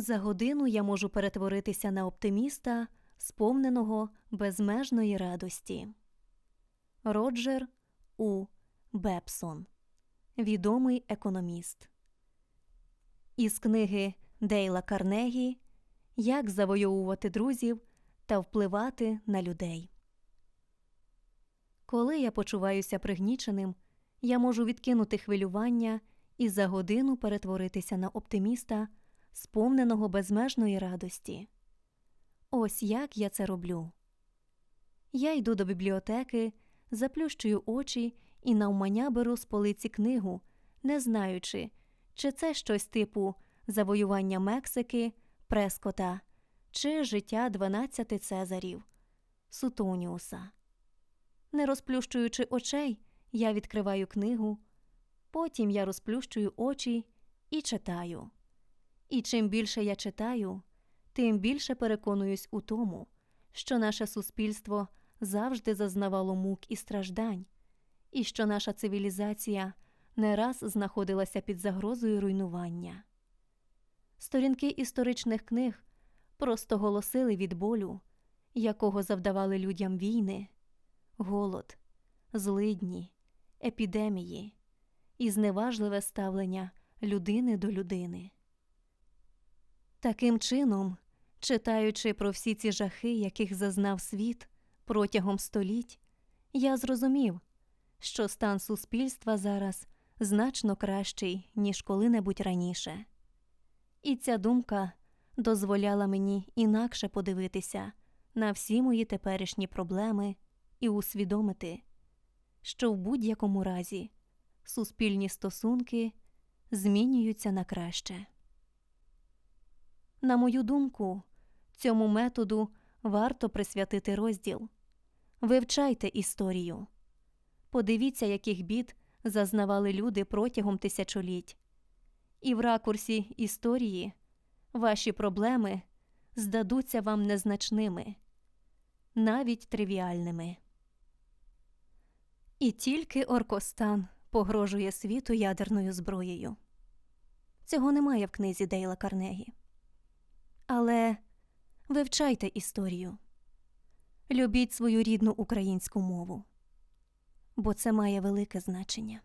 За годину я можу перетворитися на оптиміста, сповненого безмежної радості. Роджер У. Бепсон, відомий економіст. Із книги Дейла Карнегі Як завойовувати друзів та впливати на людей. Коли я почуваюся пригніченим, я можу відкинути хвилювання і за годину перетворитися на оптиміста, сповненого безмежної радості. Ось як я це роблю. Я йду до бібліотеки, заплющую очі і навмання беру з полиці книгу, не знаючи, чи це щось типу завоювання Мексики, Прескота чи життя 12 Цезарів Сутоніуса. Не розплющуючи очей, я відкриваю книгу, потім я розплющую очі і читаю. І чим більше я читаю, тим більше переконуюсь у тому, що наше суспільство завжди зазнавало мук і страждань, і що наша цивілізація не раз знаходилася під загрозою руйнування. Сторінки історичних книг просто голосили від болю, якого завдавали людям війни, голод, злидні, епідемії і зневажливе ставлення людини до людини. Таким чином, читаючи про всі ці жахи, яких зазнав світ протягом століть, я зрозумів, що стан суспільства зараз значно кращий, ніж коли-небудь раніше. І ця думка дозволяла мені інакше подивитися на всі мої теперішні проблеми і усвідомити, що в будь-якому разі суспільні стосунки змінюються на краще. На мою думку, цьому методу варто присвятити розділ. Вивчайте історію. Подивіться, яких бід зазнавали люди протягом тисячоліть. І в ракурсі історії ваші проблеми здадуться вам незначними, навіть тривіальними. І тільки Оркостан погрожує світу ядерною зброєю. Цього немає в книзі Дейла Карнегі. Але вивчайте історію, любіть свою рідну українську мову, бо це має велике значення.